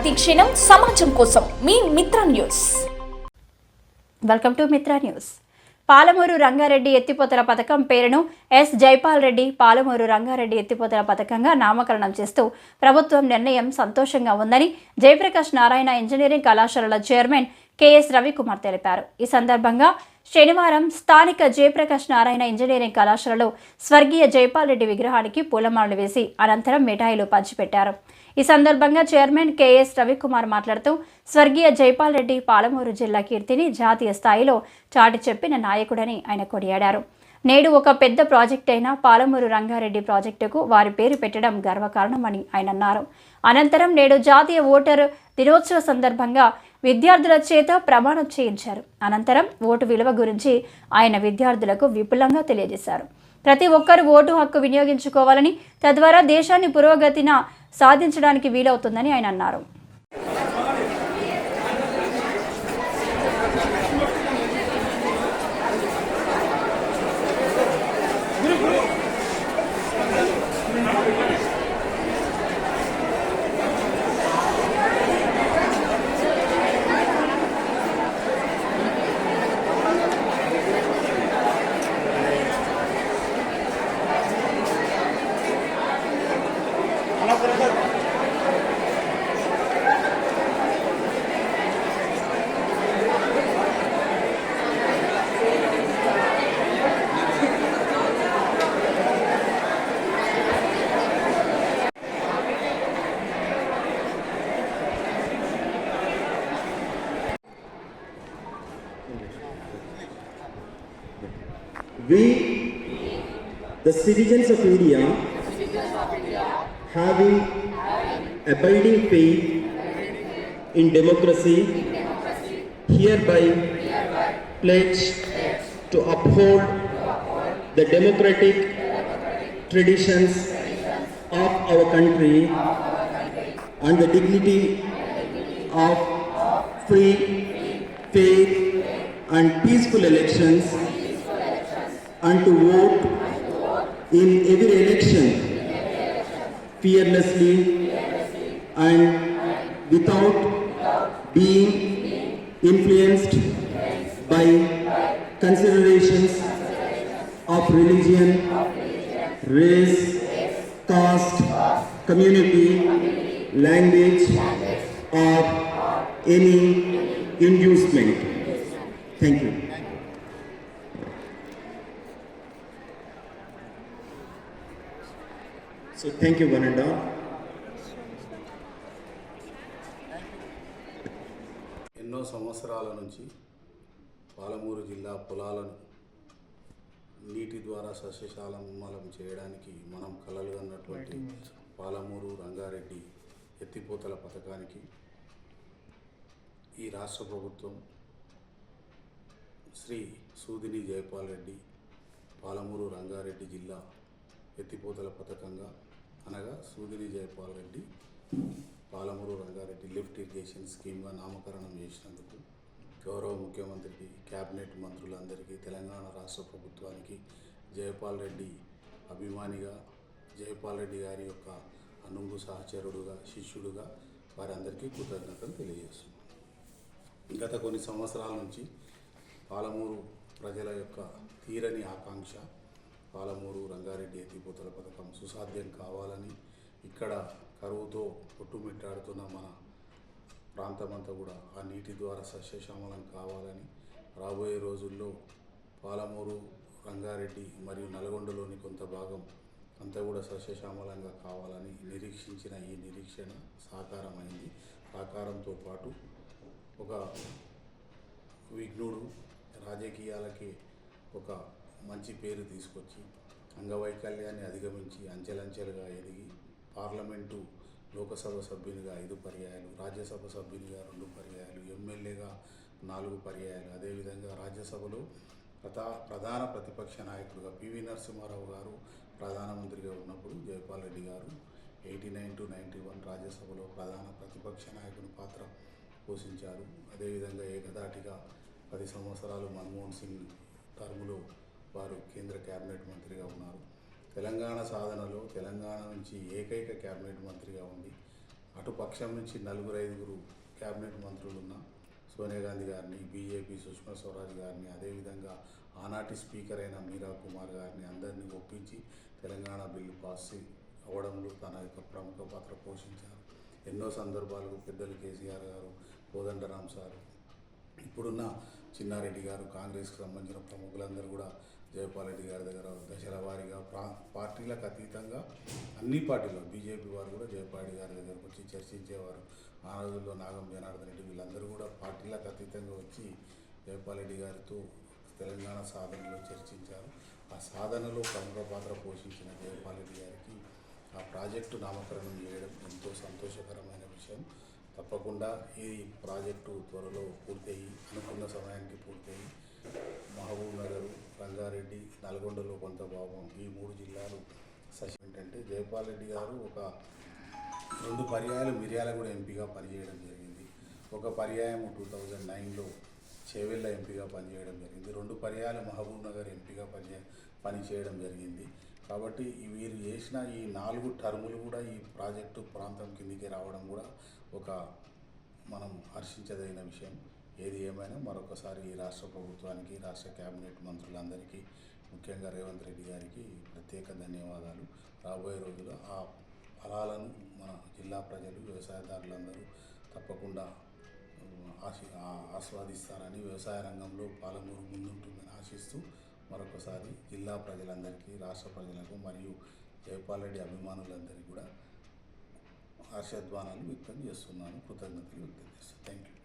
ప్రతిక్షణం సమాజం కోసం మీ Mitra news. Welcome to Mitra news. Palamuru Rangareddy ఎత్తిపోతల పథకం పేరును ఎస్ జైపాల్ రెడ్డి పాలమూరు రంగారెడ్డి ఎత్తిపోతల పథకంగా నామకరణం చేస్తూ ప్రభుత్వం నిర్ణయం సంతోషంగా ఉందని జయప్రకాష్ నారాయణ ఇంజనీరింగ్ కళాశాలల చైర్మన్ కెఎస్ రవికుమార్ తెలిపారు. ఈ సందర్భంగా శనివారం స్థానిక జయప్రకాష్ నారాయణ ఇంజనీరింగ్ కళాశాలలో స్వర్గీయ జైపాల్ రెడ్డి విగ్రహానికి పూలమాలలు వేసి అనంతరం మిఠాయిలు పంచిపెట్టారు. ఈ సందర్భంగా చైర్మన్ కెఎస్ రవికుమార్ మాట్లాడుతూ స్వర్గీయ జైపాల్ రెడ్డి పాలమూరు జిల్లా కీర్తిని జాతీయ స్థాయిలో చాటి చెప్పిన నాయకుడని ఆయన కొనియాడారు. నేడు ఒక పెద్ద ప్రాజెక్ట్ అయిన పాలమూరు రంగారెడ్డి ప్రాజెక్టుకు వారి పేరు పెట్టడం గర్వకారణమని ఆయన అన్నారు. అనంతరం నేడు జాతీయ ఓటరు దినోత్సవ సందర్భంగా విద్యార్థుల చేత ప్రమాణం చేయించారు. అనంతరం ఓటు విలువ గురించి ఆయన విద్యార్థులకు విపులంగా తెలియజేశారు. ప్రతి ఒక్కరూ ఓటు హక్కు వినియోగించుకోవాలని తద్వారా దేశాన్ని పురోగతిన సాధించడానికి వీలవుతుందని ఆయన అన్నారు. The citizens of India, having abiding faith in democracy, hereby pledge to uphold the democratic traditions of our country and the dignity of free, faith, and peaceful elections and to vote in every election fearlessly and without being influenced by considerations of religion, race, caste, community, language, or any inducement. Thank you. So thank you one and all. ఎన్నో సంవత్సరాల నుంచి పాలమూరు జిల్లా పొలాలను నీటి ద్వారా సస్యశాలమలం చేయడానికి మనం కలలు అన్నటువంటి పాలమూరు రంగారెడ్డి ఎత్తిపోతల పథకానికి ఈ రాష్ట్ర ప్రభుత్వం శ్రీ సూదిని జయపాల్ రెడ్డి పాలమూరు రంగారెడ్డి జిల్లా ఎత్తిపోతల పథకంగా అనగా సూదిని జయపాల్ రెడ్డి పాలమూరు రంగారెడ్డి లిఫ్ట్ ఇరిగేషన్ స్కీమ్గా నామకరణం చేసినందుకు గౌరవ ముఖ్యమంత్రికి క్యాబినెట్ మంత్రులందరికీ తెలంగాణ రాష్ట్ర ప్రభుత్వానికి జయపాల్ రెడ్డి అభిమానిగా జయపాల్ రెడ్డి గారి యొక్క అనుంగు సహచరుడుగా శిష్యుడుగా వారందరికీ కృతజ్ఞతలు తెలియజేస్తున్నాను. గత కొన్ని సంవత్సరాల నుంచి పాలమూరు ప్రజల యొక్క తీరని ఆకాంక్ష పాలమూరు రంగారెడ్డి ఎత్తిపోతల పథకం సుసాధ్యం కావాలని ఇక్కడ కరువుతో కొట్టుమిట్టాడుతున్న మన ప్రాంతమంతా కూడా ఆ నీటి ద్వారా సస్యశ్యామలం కావాలని రాబోయే రోజుల్లో పాలమూరు రంగారెడ్డి మరియు నల్గొండలోని కొంత భాగం అంతా కూడా సస్యశ్యామలంగా కావాలని నిరీక్షించిన ఈ నిరీక్షణ సాకారమైంది. సాకారంతో పాటు ఒక విఘ్నుడు రాజకీయాలకి ఒక మంచి పేరు తీసుకొచ్చి అంగవైకల్యాన్ని అధిగమించి అంచెలంచెలుగా ఎదిగి పార్లమెంటు లోకసభ సభ్యునిగా ఐదు పర్యాయాలు రాజ్యసభ సభ్యునిగా రెండు పర్యాయాలు ఎమ్మెల్యేగా నాలుగు పర్యాయాలు. అదేవిధంగా రాజ్యసభలో ప్రధా ప్రధాన ప్రతిపక్ష నాయకుడుగా పివి నరసింహారావు గారు ప్రధానమంత్రిగా ఉన్నప్పుడు జయపాల్ రెడ్డి గారు eighty nine to ninety one రాజ్యసభలో ప్రధాన ప్రతిపక్ష నాయకుని పాత్ర పోషించారు. అదేవిధంగా ఏకదాటిగా పది సంవత్సరాలు మన్మోహన్ సింగ్ టర్ములో వారు కేంద్ర క్యాబినెట్ మంత్రిగా ఉన్నారు. తెలంగాణ సాధనలో తెలంగాణ నుంచి ఏకైక క్యాబినెట్ మంత్రిగా ఉండి అటు పక్షం నుంచి నలుగురు ఐదుగురు క్యాబినెట్ మంత్రులు ఉన్న సోనియా గాంధీ గారిని బీజేపీ సుష్మా స్వరాజ్ గారిని అదేవిధంగా ఆనాటి స్పీకర్ అయిన మీరా కుమార్ గారిని అందరినీ ఒప్పించి తెలంగాణ బిల్లు పాస్ అవ్వడంలో తన యొక్క ప్రముఖ పాత్ర పోషించారు. ఎన్నో సందర్భాలు పెద్దలు కేసీఆర్ గారు కోదండరాం సార్ ఇప్పుడున్న చిన్నారెడ్డి గారు కాంగ్రెస్కి సంబంధించిన ప్రముఖులందరూ కూడా జయపాల్ రెడ్డి గారి దగ్గర దశల వారీగా ప్రా పార్టీలకు అతీతంగా అన్ని పార్టీలు బీజేపీ వారు కూడా జయపాల్ రెడ్డి గారి దగ్గరకు వచ్చి చర్చించేవారు. ఆ రోజుల్లో నాగం జనార్దన్ రెడ్డి వీళ్ళందరూ కూడా పార్టీలకు అతీతంగా వచ్చి జయపాల్ రెడ్డి గారితో తెలంగాణ సాధనలో చర్చించారు. ఆ సాధనలో ప్రముఖ పాత్ర పోషించిన జయపాల్ రెడ్డి గారికి ఆ ప్రాజెక్టు నామకరణం చేయడం ఎంతో సంతోషకరమైన విషయం. తప్పకుండా ఈ ప్రాజెక్టు త్వరలో పూర్తయి అనుకున్న సమయానికి పూర్తయి. నల్గొండలో కొంత భాగం ఈ మూడు జిల్లాలు సశ ఏంటంటే జయపాల్ రెడ్డి గారు ఒక రెండు పర్యాయాలు మిర్యాల కూడా ఎంపీగా పనిచేయడం జరిగింది. ఒక పర్యాయం టూ థౌజండ్ నైన్లో చేవెళ్ళ ఎంపీగా పనిచేయడం జరిగింది. రెండు పర్యాయాలు మహబూబ్ నగర్ ఎంపీగా పనిచే పనిచేయడం జరిగింది. కాబట్టి వీరు చేసిన ఈ నాలుగు టర్ములు కూడా ఈ ప్రాజెక్టు ప్రాంతం కిందికి రావడం కూడా ఒక మనం హర్షించదగిన విషయం. ఏది ఏమైనా మరొకసారి ఈ రాష్ట్ర ప్రభుత్వానికి రాష్ట్ర క్యాబినెట్ మంత్రులందరికీ ముఖ్యంగా రేవంత్ రెడ్డి గారికి ప్రత్యేక ధన్యవాదాలు. రాబోయే రోజుల్లో ఆ ఫలాలను మన జిల్లా ప్రజలు వ్యవసాయదారులందరూ తప్పకుండా ఆశి ఆస్వాదిస్తారని వ్యవసాయ రంగంలో పాలమూరు ముందుంటుందని ఆశిస్తూ మరొకసారి జిల్లా ప్రజలందరికీ రాష్ట్ర ప్రజలకు మరియు జయపాల్ రెడ్డి అభిమానులందరికీ కూడా హర్షధ్వానాలు వ్యక్తం చేస్తున్నాను. కృతజ్ఞతలు వ్యక్తం చేస్తున్నాను థ్యాంక్ యూ